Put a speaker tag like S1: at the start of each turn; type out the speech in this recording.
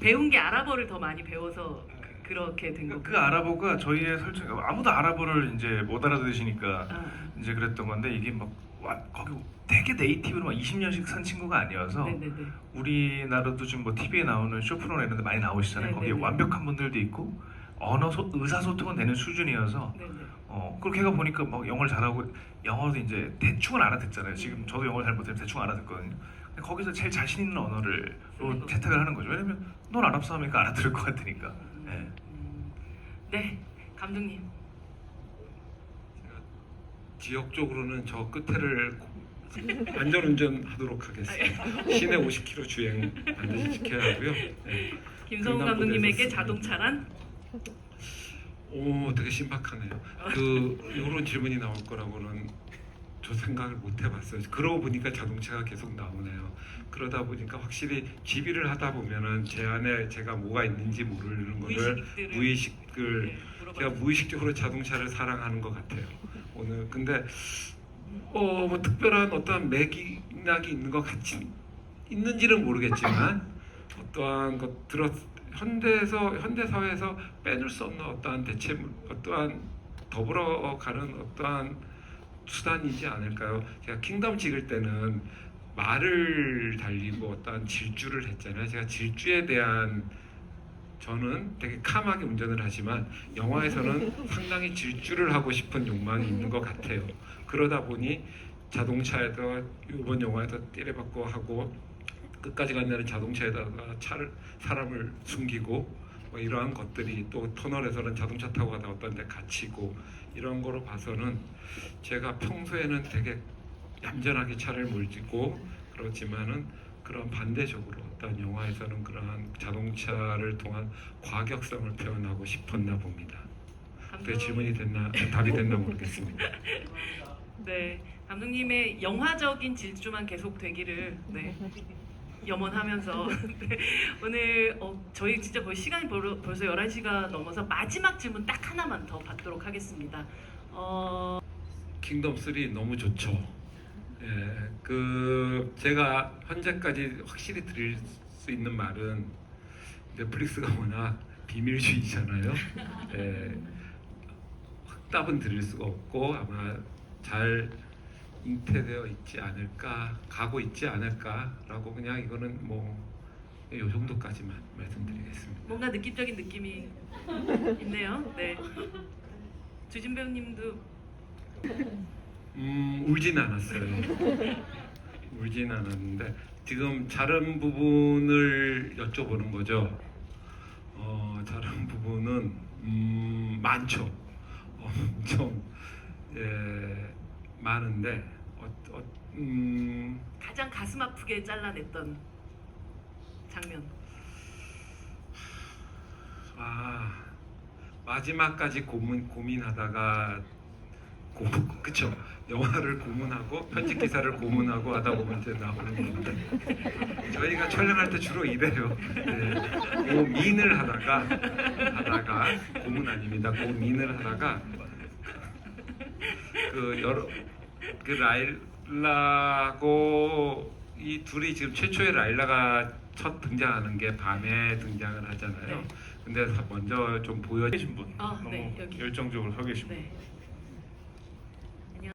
S1: 배운 게 아랍어를 더 많이 배워서 그- 그렇게 된
S2: 그,
S1: 거고.
S2: 그 아랍어가 저희의 설정 아무도 아랍어를 이제 못 알아들으시니까
S1: 아,
S2: 이제 그랬던 건데 이게 막 와, 거기 되게 네이티브로 막 20년씩 산 친구가 아니어서
S1: 네네네.
S2: 우리나라도 지금 뭐 TV에 나오는 쇼프로나 이런 데 많이 나오시잖아요.
S1: 네,
S2: 거기에
S1: 네, 네.
S2: 완벽한 분들도 있고 언어 소, 의사소통은 되는 수준이어서
S1: 네네.
S2: 어 그렇게 해가 보니까 막 영어를 잘하고 영어도 이제 대충은 알아듣잖아요. 지금 저도 영어를 잘 못해서 대충 알아듣거든요. 거기서 제일 자신 있는 언어를 로. 채택을 하는 거죠. 왜냐면 넌 아랍 사람이니까 알아들을 것 같으니까. 네.
S1: 음, 네, 감독님.
S3: 지역적으로는 저 끝에를 안전운전 하도록 하겠습니다. 시내 50km 주행 반드시 지켜야 하고요. 네.
S1: 김성우
S3: 강남구에서
S1: 감독님에게 자동차란?
S3: 오, 되게 신박하네요. 그 이런 질문이 나올 거라고는 저 생각을 못 해봤어요. 그러고 보니까 자동차가 계속 나오네요. 그러다 보니까 확실히 GB를 하다 보면은 제 안에 제가 뭐가 있는지 모르는 거를
S1: 무의식들을
S3: 무의식을
S1: 네,
S3: 제가 무의식적으로 자동차를 사랑하는 것 같아요. 오늘 근데 어 뭐 특별한 어떠한 맥락이 있는 것 같지 있는지는 모르겠지만 어떠한 것 들었 현대에서 현대 사회에서 빼놓을 수 없는 어떠한 대체 어떠한 더불어 가는 어떠한 수단이지 않을까요? 제가 킹덤 찍을 때는 말을 달리고 어떠한 질주를 했잖아요. 제가 질주에 대한 저는 되게 캄하게 운전을 하지만 영화에서는 상당히 질주를 하고 싶은 욕망이 있는 것 같아요. 그러다 보니 자동차에다 이번 영화에서 때려박고 하고 끝까지 간다는 자동차에다가 차를 사람을 숨기고 뭐 이러한 것들이 또 터널에서는 자동차 타고 가다 어떤 데 갇히고 이런 거로 봐서는 제가 평소에는 되게 얌전하게 차를 몰고 그렇지만은 그런 반대적으로 어떤 영화에서는 그러한 자동차를 통한 과격성을 표현하고 싶었나 봅니다. 그 질문이 됐나 답이 됐나 모르겠습니다.
S1: 네, 감독님의 영화적인 질주만 계속 되기를 네, 염원하면서 네, 오늘 어, 저희 진짜 거의 시간이 벌, 벌써 11시가 넘어서 마지막 질문 딱 하나만 더 받도록 하겠습니다. 어,
S3: 킹덤 3 너무 좋죠. 예, 그 제가 현재까지 확실히 드릴 수 있는 말은 넷플릭스가 워낙 비밀주의잖아요. 예, 확답은 드릴 수가 없고 아마 잘 잉태되어 있지 않을까, 가고 있지 않을까라고 그냥 이거는 뭐 요 정도까지만 말씀드리겠습니다.
S1: 뭔가 느낌적인 느낌이 있네요. 네. 주진 배우님도
S3: 음 울진 않았어요. 울진 않았는데 지금 다른 부분을 여쭤보는 거죠. 어 다른 부분은 음 많죠. 엄청 예 많은데 어, 어, 음
S1: 가장 가슴 아프게 잘라냈던 장면.
S3: 아 마지막까지 고민 고민하다가 고, 그쵸 영화를 고문하고 편집 기사를 고문하고 하다 보면 이제 나오는 건데 저희가 촬영할 때 주로 이래요. 네, 고민을 하다가 하다가 고문 아닙니다. 고민을 하다가 그 여러 그 라일라고 이 둘이 지금 최초의 라일라가 첫 등장하는 게 밤에 등장을 하잖아요.
S1: 네.
S3: 근데 먼저 좀 보여
S2: 계신 분
S1: 아,
S2: 너무
S1: 네, 여기.
S2: 열정적으로 서 계신 분.
S1: 네.